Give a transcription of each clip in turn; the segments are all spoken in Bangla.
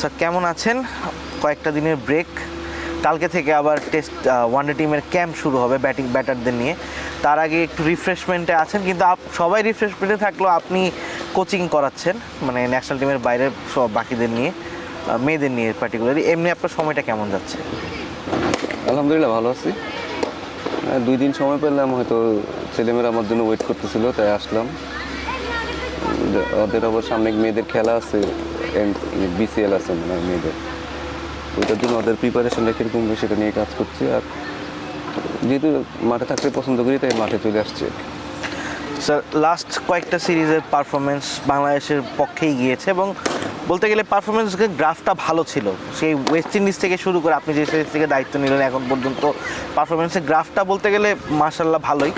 স্যার কেমন আছেন? কয়েকটা দিনের ব্রেক কালকে থেকে আবার টেস্ট ওয়ানডে টিমের ক্যাম্প শুরু হবে ব্যাটিং ব্যাটারদের নিয়ে। তার আগে একটু রিফ্রেশমেন্টে আছেন, কিন্তু সবাই রিফ্রেশমেন্টে থাকলেও আপনি কোচিং করাচ্ছেন মানে ন্যাশনাল টিমের বাইরে সব বাকিদের নিয়ে মেয়েদের নিয়ে পার্টিকুলারলি এমনি আপনার সময়টা কেমন যাচ্ছে? আলহামদুলিল্লাহ, ভালো আছি। দুই দিন সময় পেলাম, হয়তো ছেলেমেয়েরা আমার জন্য ওয়েট করতেছিল, তাই আসলাম। ওদের আবার সামনে মেয়েদের খেলা আছে বিসিএল আছে মানে মেয়েদের। ওইটার জন্য ওদের প্রিপারেশনটা কীরকম সেটা নিয়ে কাজ করছি আর যেহেতু মাঠে থাকতে পছন্দ করি, তাই মাঠে চলে আসছে স্যার লাস্ট কয়েকটা সিরিজের পারফরমেন্স বাংলাদেশের পক্ষেই গিয়েছে এবং বলতে গেলে পারফরমেন্সের গ্রাফটা ভালো ছিল। সেই ওয়েস্ট ইন্ডিজ থেকে শুরু করে আপনি যে সিরিজ থেকে দায়িত্ব নিলেন, এখন পর্যন্ত পারফরমেন্সের গ্রাফটা বলতে গেলে মার্শাল্লাহ ভালোই।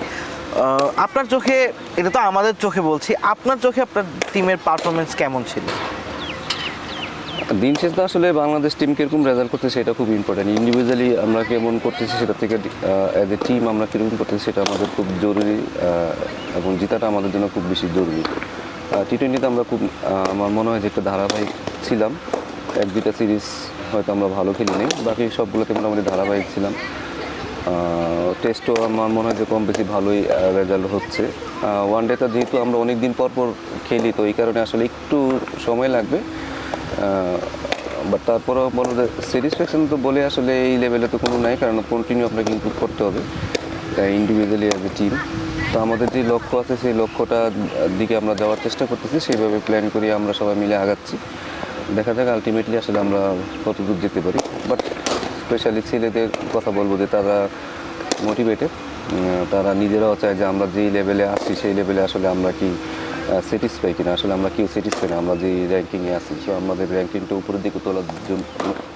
আপনার চোখে, এটা তো আমাদের চোখে বলছি, আপনার চোখে আপনার টিমের পারফরমেন্স কেমন ছিল? দিন শেষ তো আসলে বাংলাদেশ টিম কীরকম রেজাল্ট করতে সেটা খুব ইম্পর্টেন্ট ইন্ডিভিজুয়ালি আমরা কেমন করতেছি সেটা থেকে অ্যাজ এ টিম আমরা কীরকম করতেছি সেটা আমাদের খুব জরুরি এবং জেতাটা আমাদের জন্য খুব বেশি জরুরি। টি টোয়েন্টিতে আমরা খুব আমার মনে হয় যে একটা ধারাবাহিক ছিলাম। এক দুইটা সিরিজ হয়তো আমরা ভালো খেলি নেই। বাকি সবগুলোতে মোটামুটি ধারাবাহিক ছিলাম। টেস্টও আমার মনে হয় যে কম বেশি ভালোই রেজাল্ট হচ্ছে। ওয়ান ডেটা যেহেতু আমরা অনেক দিন পর পর খেলি, তো এই কারণে আসলে একটু সময় লাগবে। বাট তারপরেও বলো যে স্যাটিসফ্যাকশন তো বলে আসলে এই লেভেলে তো কোনো নাই, কারণ কন্টিনিউ আপনাকে ইমপ্রুভ করতে হবে ইন্ডিভিজুয়ালি অ্যাজ এ টিম তো আমাদের যে লক্ষ্য আছে, সেই লক্ষ্যটার দিকে আমরা যাওয়ার চেষ্টা করতেছি, সেইভাবে প্ল্যান করি আমরা সবাই মিলে আগাচ্ছি। দেখা যাক আলটিমেটলি আসলে আমরা কত দূর যেতে পারি। বাট স্পেশালি ছেলেদের কথা বলব যে তারা মোটিভেটেড তারা নিজেরাও চায় যে আমরা যেই লেভেলে আসছি সেই লেভেলে আসলে আমরা কি স্যাটিসফাই কিনা? আসলে আমরা কেউ স্যাটিসফাই না আমরা যে র্যাঙ্কিংয়ে আছি। সো আমাদের র্যাঙ্কিংটা উপরের দিকে তোলার জন্য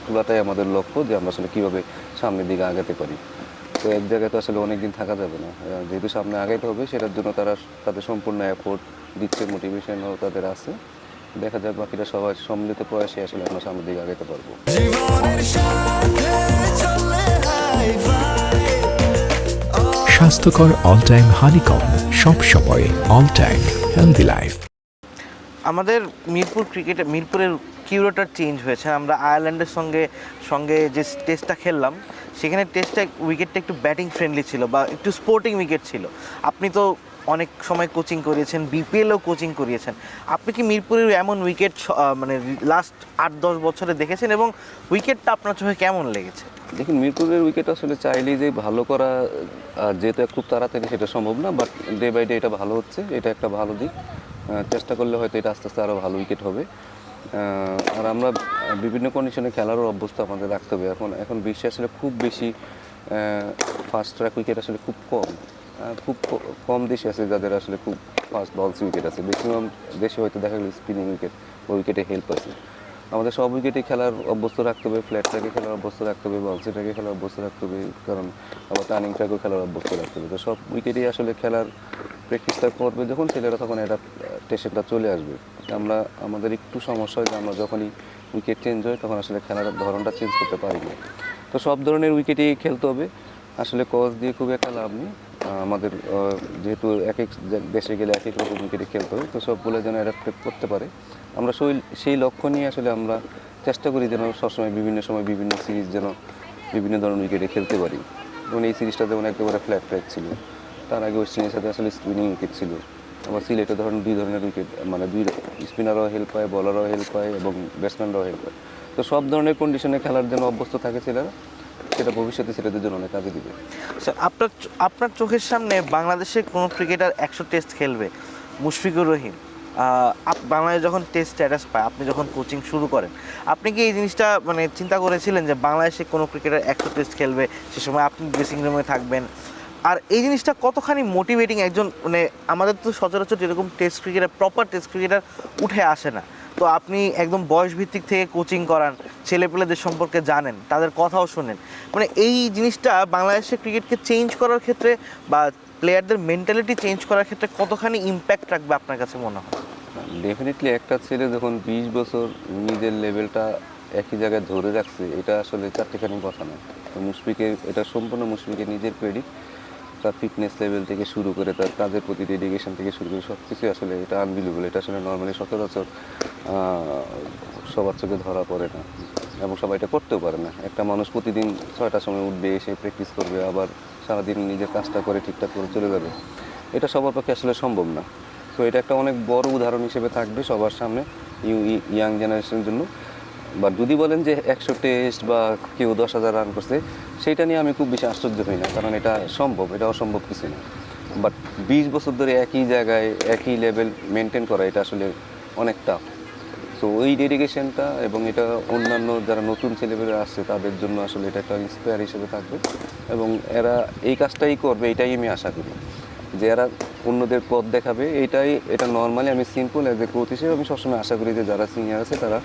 তোলাটাই আমাদের লক্ষ্য যে আমরা আসলে কীভাবে সামনের দিকে আগাতে পারি। তো এক জায়গায় তো আসলে অনেক দিন থাকা যাবে না। যেহেতু সামনে আগাইতে হবে সেটার জন্য তারা তাদের সম্পূর্ণ অ্যাফোর্ট দিচ্ছে মোটিভেশনও তাদের আছে। দেখা যাক বাকিটা সবাই সম্মিলিত প্রয়াসে আসলে আমরা সামনের দিকে আগাইতে পারব। জীবনের সাথে চলে হাই ফাই স্বাস্থ্যকর অল টাইম হানিকম সব সময় অল টাইম হেলদি লাইফ আমাদের মিরপুর ক্রিকেটে, মিরপুরের কিউরেটার চেঞ্জ হয়েছে। আমরা আয়ারল্যান্ডের সঙ্গে সঙ্গে যে টেস্টটা খেললাম, সেখানে টেস্টটা উইকেটটা একটু ব্যাটিং ফ্রেন্ডলি ছিল বা একটু স্পোর্টিং উইকেট ছিল। আপনি তো অনেক সময় কোচিং করিয়েছেন বিপিএলও কোচিং করিয়েছেন। আপনি কি মিরপুরের এমন উইকেট মানে লাস্ট আট, দশ বছরে দেখেছেন এবং উইকেটটা আপনার চোখে কেমন লেগেছে? দেখুন, মিরপুরের উইকেট আসলে চাইলেই যে ভালো করা যেহেতু খুব তাড়াতাড়ি সেটা সম্ভব না বাট ডে বাই ডে এটা ভালো হচ্ছে, এটা একটা ভালো দিক। চেষ্টা করলে হয়তো এটা আস্তে আস্তে আরও ভালো উইকেট হবে। আর আমরা বিভিন্ন কন্ডিশনে খেলারও অভ্যস্ত আমাদের রাখতে হবে। এখন এখন বিশ্বে আসলে খুব বেশি ফাস্ট ট্র্যাক উইকেট আসলে খুব কম। খুব কম দেশে আছে যাদের আসলে খুব ফাস্ট বলস উইকেট আছে। ম্যাক্সিমাম দেশে হয়তো দেখা গেলো স্পিনিং উইকেট ওই উইকেটে হেল্প আছে। আমাদের সব উইকেটে খেলার অভ্যস্ত রাখতে হবে ফ্ল্যাটটাকে খেলার অভ্যস্ত রাখতে হবে বাউন্সি ট্র্যাকে খেলার অভ্যস্ত রাখতে হবে, কারণ আবার টার্নিং ট্র্যাকেও খেলার অভ্যস্ত রাখতে হবে। তো সব উইকেটেই আসলে খেলার প্র্যাকটিসটা করবে যখন ছেলেরা তখন এটা টেস্টটা চলে আসবে। আমরা, আমাদের একটু সমস্যা হয় যে আমরা যখনই উইকেট চেঞ্জ হয়, তখন আসলে খেলার ধরনটা চেঞ্জ করতে পারি না। তো সব ধরনের উইকেটেই খেলতে হবে। আসলে কস দিয়ে খুব একটা লাভ নেই। আমাদের যেহেতু এক এক দেশে গেলে এক এক রকম উইকেটে খেলতে হবে তো সবগুলো যেন অ্যাডাপ্ট করতে পারে। আমরা সেই সেই লক্ষ্য নিয়ে আসলে আমরা চেষ্টা করি যেন সবসময় বিভিন্ন সময় বিভিন্ন সিরিজ যেন বিভিন্ন ধরনের উইকেটে খেলতে পারি। যেমন এই সিরিজটা যেমন একেবারে ফ্ল্যাট ফ্ল্যাট ছিল। তার আগে ওয়েস্ট সাথে আসলে স্পিনিং উইকেট ছিল। আবার সিলেটে ধরেন দুই ধরনের উইকেট মানে দুই স্পিনারও হেল্প পায় বলারও হেল্প পায় এবং ব্যাটসম্যানরাও হেল্প পায়। তো সব ধরনের কন্ডিশনে খেলার জন্য অভ্যস্ত থাকে ছেলেরা সেটা ভবিষ্যতে ছেলেদের জন্য অনেক কাজে দিবে। স্যার আপনার আপনার চোখের সামনে বাংলাদেশের কোনো ক্রিকেটার একশো টেস্ট খেলবে? মুশফিকুর রহিম বাংলাদেশ যখন টেস্ট স্ট্যাটাস পায়, আপনি যখন কোচিং শুরু করেন, আপনি কি এই জিনিসটা মানে চিন্তা করেছিলেন যে বাংলাদেশে কোনো ক্রিকেটার একশো টেস্ট খেলবে? সে সময় আপনি ড্রেসিং রুমে থাকবেন। আর এই জিনিসটা কতখানি মোটিভেটিং একজন মানে আমাদের তো সচরাচর এরকম test cricketer proper test cricketer উঠে আসে না। তো আপনি একদম বয়স ভিত্তিক থেকে কোচিং করান, ছেলেপেলেদের সম্পর্কে জানেন, তাদের কথাও শোনেন। মানে এই জিনিসটা বাংলাদেশের ক্রিকেটকে চেঞ্জ করার ক্ষেত্রে বা প্লেয়ারদের মেন্টালিটি চেঞ্জ করার ক্ষেত্রে কতখানি ইম্প্যাক্ট রাখবে আপনার কাছে মনে হয়? ডেফিনেটলি একটা ছেলে যখন বিশ বছর নিজের লেভেলটা একই জায়গায় ধরে রাখছে, এটা আসলে চারটিখানি কথা না তো মুশফিকের, এটা সম্পূর্ণ মুশফিকের নিজের ক্রেডিট তার ফিটনেস লেভেল থেকে শুরু করে তার কাজের প্রতি ডেডিকেশন থেকে শুরু করে সব কিছুই আসলে এটা আনবিলিভেবল এটা আসলে নর্মালি সচরাচর সবার চোখে ধরা পড়ে না এবং সবাই এটা করতেও পারে না। একটা মানুষ প্রতিদিন ছয়টার সময় উঠবে, এসে প্র্যাকটিস করবে, আবার সারাদিন নিজের কাজটা করে ঠিকঠাক করে চলে যাবে। এটা সবার পক্ষে আসলে সম্ভব না। তো এটা একটা অনেক বড় উদাহরণ হিসেবে থাকবে সবার সামনে ইয়াং জেনারেশনের জন্য। বা যদি বলেন যে একশো টেস্ট বা কেউ দশ হাজার রান করছে, সেইটা নিয়ে আমি খুব বেশি আশ্চর্য হই না, কারণ এটা সম্ভব, এটা অসম্ভব কিছু না। বাট বিশ বছর ধরে একই জায়গায়, একই লেভেল মেনটেন করা, এটা আসলে অনেক টাফ তো ওই ডেডিকেশনটা এবং এটা অন্যান্য যারা নতুন ছেলেমেয়েরা আসছে, তাদের জন্য আসলে এটা একটা ইন্সপায়ার হিসেবে থাকবে। এবং এরা এই কাজটাই করবে, এটাই আমি আশা করি। যে এরা অন্যদের পথ দেখাবে, এটাই, এটা নর্মালি আমি সিম্পল অ্যাজ এ কোচ হিসেবে আমি সবসময় আশা করি যে যারা সিনিয়র আছে, তারা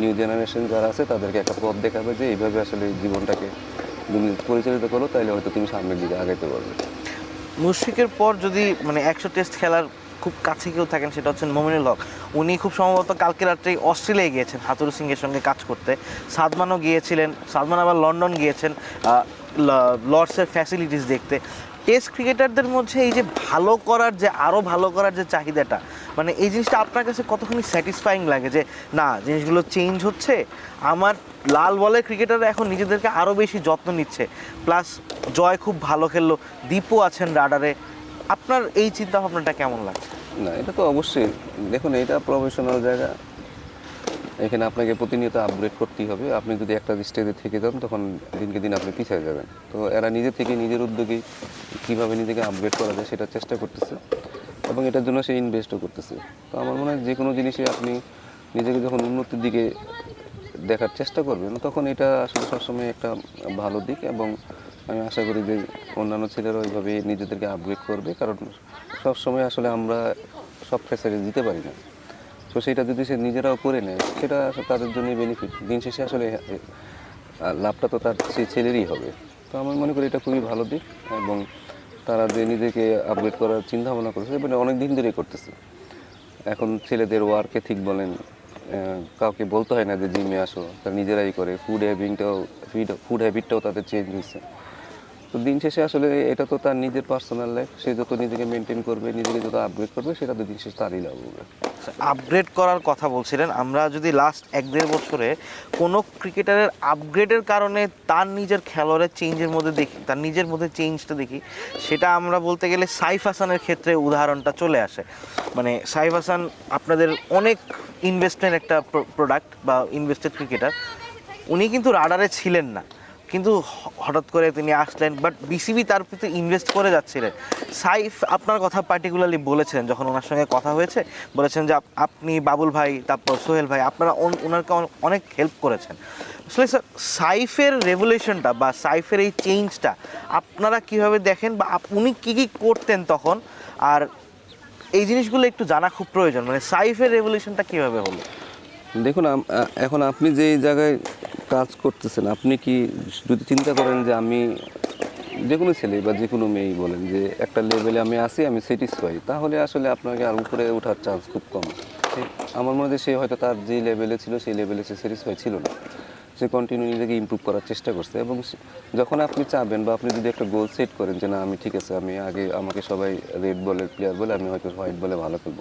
নিউ জেনারেশন যারা আছে, তাদেরকে একটা পথ দেখাবে যে এইভাবে আসলে জীবনটাকে তুমি পরিচালিত করো তাহলে হয়তো তুমি সামনের দিকে আগাইতে পারবে। মুশফিকের পর যদি মানে একশো টেস্ট খেলার খুব কাছে কেউ থাকেন, সেটা হচ্ছেন মমিনুল হক। উনি খুব সম্ভবত কালকে রাত্রেই অস্ট্রেলিয়ায় গিয়েছেন হাতুরু সিংয়ের সঙ্গে কাজ করতে। সাদমানও গিয়েছিলেন, সাদমান আবার লন্ডন গিয়েছেন লর্ডসের ফ্যাসিলিটিস দেখতে। টেস্ট ক্রিকেটারদের মধ্যে এই যে ভালো করার যে আরও ভালো করার যে চাহিদাটা মানে এই জিনিসটা আপনার কাছে কতখানি স্যাটিসফাইং লাগে যে, না, জিনিসগুলো চেঞ্জ হচ্ছে, আমার লাল বলের ক্রিকেটাররা এখন নিজেদেরকে আরও বেশি যত্ন নিচ্ছে প্লাস জয় খুব ভালো খেললো দীপও আছেন রাডারে আপনার এই চিন্তা ভাবনাটা কেমন লাগছে? না, এটা তো অবশ্যই। দেখুন, এটা প্রফেশনাল জায়গা। এখানে আপনাকে প্রতিনিয়ত আপগ্রেড করতেই হবে। আপনি যদি একটা স্টেজে থেকে যান, তখন দিনকে দিন আপনি পিছিয়ে যাবেন। তো এরা নিজে থেকে নিজের উদ্যোগে কীভাবে নিজেকে আপগ্রেড করা যায় সেটা চেষ্টা করতেছে এবং এটার জন্য সে ইনভেস্টও করতেছে। তো আমার মনে হয় যে কোনো জিনিসে আপনি নিজেকে যখন উন্নতির দিকে দেখার চেষ্টা করবেন, তখন এটা আসলে সবসময় একটা ভালো দিক এবং আমি আশা করি যে অন্যান্য ছেলেরা ওইভাবে নিজেদেরকে আপগ্রেড করবে। কারণ সবসময় আসলে আমরা সব ফ্যাসিলিটি দিতে পারি না। তো সেটা যদি সে নিজেরাও করে নেয়, সেটা তাদের জন্যই বেনিফিট দিন শেষে আসলে লাভটা তো তার সেই ছেলেরই হবে। তো আমি মনে করি এটা খুবই ভালো দিক এবং তারা যে নিজেকে আপগ্রেড করার চিন্তা ভাবনা করছে মানে অনেক দিন ধরেই করতেছে। এখন ছেলেদের ওয়ার্ক এথিক বলেন কাউকে বলতে হয় না যে জিমে আসো, তারা নিজেরাই করে। ফুড হ্যাবিংটাও ফিড ফুড হ্যাবিটটাও তাদের চেঞ্জ হয়েছে। তো দিন শেষে আসলে এটা তো তার নিজের পার্সোনাল লাইফ সে যত নিজেকে মেনটেন করবে, নিজেকে যত আপগ্রেড করবে, সেটা তো দিন শেষে তারই লাভ হবে। আপগ্রেড করার কথা বলছিলেন। আমরা যদি লাস্ট এক দেড় বছরে কোনো ক্রিকেটারের আপগ্রেডের কারণে তার নিজের খেলোয়াড়ের চেঞ্জের মধ্যে দেখি, তার নিজের মধ্যে চেঞ্জটা দেখি, সেটা আমরা বলতে গেলে সাইফ হাসানের ক্ষেত্রে উদাহরণটা চলে আসে। মানে সাইফ হাসান আপনাদের অনেক ইনভেস্টমেন্ট একটা প্রোডাক্ট বা ইনভেস্টেড ক্রিকেটার উনি কিন্তু রাডারে ছিলেন না। কিন্তু হঠাৎ করে তিনি আসলেন বাট বিসিবি তার প্রতি ইনভেস্ট করে যাচ্ছিলেন। সাইফ আপনার কথা পার্টিকুলারলি বলেছেন যখন ওনার সঙ্গে কথা হয়েছে, বলেছেন যে আপনি বাবুল ভাই, তারপর সোহেল ভাই, আপনারা ওন- ওনাকে অন- অনেক হেল্প করেছেন। আসলে সাইফের রেভুলেশনটা বা সাইফের এই চেঞ্জটা আপনারা কীভাবে দেখেন বা উনি কী কী করতেন তখন? আর এই জিনিসগুলো একটু জানা খুব প্রয়োজন মানে সাইফের রেভুলেশনটা কীভাবে হলো? দেখুন এখন আপনি যে জায়গায় কাজ করতেছেন, আপনি কি যদি চিন্তা করেন যে আমি যে কোনো ছেলে বা যে কোনো মেয়েই বলেন যে একটা লেভেলে আমি আসি আমি স্যাটিসফাই তাহলে আসলে আপনাকে আর উপরে ওঠার চান্স খুব কম। আমার মনে হয় সে হয়তো তার যে লেভেলে ছিল, সেই লেভেলে সে স্যাটিসফাই ছিল না। সে কন্টিনিউ নিজেকে ইমপ্রুভ করার চেষ্টা করছে এবং যখন আপনি চাবেন বা আপনি যদি একটা গোল সেট করেন যে না, আমি ঠিক আছে, আমি আগে আমাকে সবাই রেড বলের প্লেয়ার বলে, আমি হয়তো হোয়াইট বলে ভালো খেলব।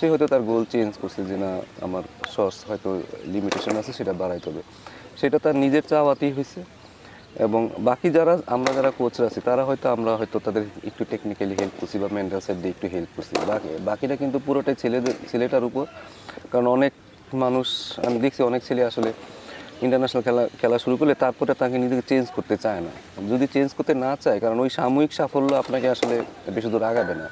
সে হয়তো তার গোল চেঞ্জ করছে যে না, আমার শর্টস হয়তো লিমিটেশন আছে, সেটা বাড়াইতে হবে। সেটা তার নিজের চাওয়াতেই হয়েছে। এবং বাকি যারা, আমরা যারা কোচরা আছি, তারা হয়তো আমরা হয়তো তাদের একটু টেকনিক্যালি হেল্প করছি বা মেন্টাল সাইড দিয়ে একটু হেল্প করছি। বাকি, বাকিটা কিন্তু পুরোটাই ছেলেদের, ছেলেটার উপর। কারণ অনেক মানুষ, আমি দেখছি অনেক ছেলে আসলে ইন্টারন্যাশনাল খেলা খেলা শুরু করলে তারপরে তাকে নিজেকে চেঞ্জ করতে চায় না। যদি চেঞ্জ করতে না চায়, কারণ ওই সাময়িক সাফল্য আপনাকে আসলে বেশি দূর আগাবে না।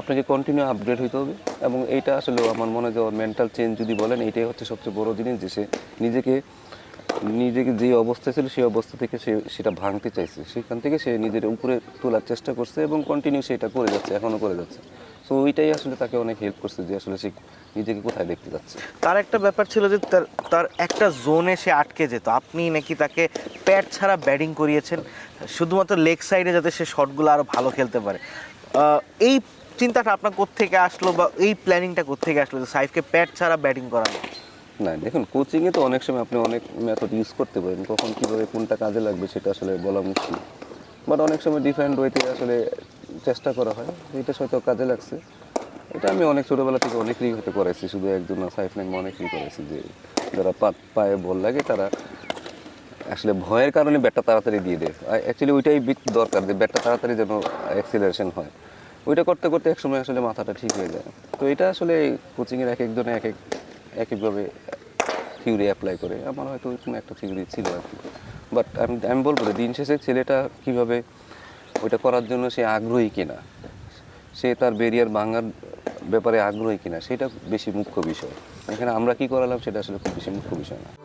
আপনাকে কন্টিনিউ আপগ্রেড হইতে হবে এবং এইটা আসলে আমার মনে হয় যে মেন্টাল চেঞ্জ যদি বলেন, এইটাই হচ্ছে সবচেয়ে বড় জিনিস যে সে নিজেকে নিজেকে যে অবস্থায় ছিল সেই অবস্থা থেকে সে সেটা ভাঙতে চাইছে। সেখান থেকে সে নিজের উপরে তোলার চেষ্টা করছে এবং কন্টিনিউ সেটা করে যাচ্ছে এখনও করে যাচ্ছে। সো ওইটাই আসলে তাকে অনেক হেল্প করছে যে আসলে সে নিজেকে কোথায় দেখতে যাচ্ছে। তার একটা ব্যাপার ছিল যে তার তার একটা জোনে সে আটকে যেত। আপনি নাকি তাকে প্যাট ছাড়া ব্যাটিং করিয়েছেন, শুধুমাত্র লেগ সাইডে যাতে সে শটগুলো আরও ভালো খেলতে পারে। এই চিন্তাটা আপনার কোত্থেকে আসলো বা এই প্ল্যানিংটা কোত্থেকে আসলো যে সাইফকে প্যাট ছাড়া ব্যাটিং করানো না, দেখুন কোচিংয়ে তো অনেক সময় আপনি অনেক মেথড ইউজ করতে পারেন। কখন কীভাবে কোনটা কাজে লাগবে সেটা আসলে বলা মুশকিল। বাট অনেক সময় ডিফারেন্ট ওয়েতে আসলে চেষ্টা করা হয়। এটা হয়তো কাজে লাগছে। এটা আমি অনেক ছোটোবেলা থেকে অনেকেরই হয়তো করেছি শুধু একজন না, সাইফ নাইম অনেকেরই করেছি যে যারা পায়ে বল লাগে, তারা আসলে ভয়ের কারণে ব্যাটটা তাড়াতাড়ি দিয়ে দেয়। অ্যাকচুয়ালি ওইটাই দরকার যে ব্যাটটা তাড়াতাড়ি যেন অ্যাক্সিলারেশন হয়। ওইটা করতে করতে এক সময় আসলে মাথাটা ঠিক হয়ে যায়। তো এটা আসলে কোচিংয়ের এক একজনে এক এক একইভাবে থিওরি অ্যাপ্লাই করে। আমার হয়তো কোনো একটা থিওরি ছিল আর কি। বাট আমি আমি বলব দিন শেষে ছেলেটা কীভাবে ওইটা করার জন্য সে আগ্রহী কিনা? সে তার বেরিয়ার ভাঙার ব্যাপারে আগ্রহী কিনা? সেটা বেশি মুখ্য বিষয়। এখানে আমরা কি করালাম সেটা আসলে খুব বেশি মুখ্য বিষয় না।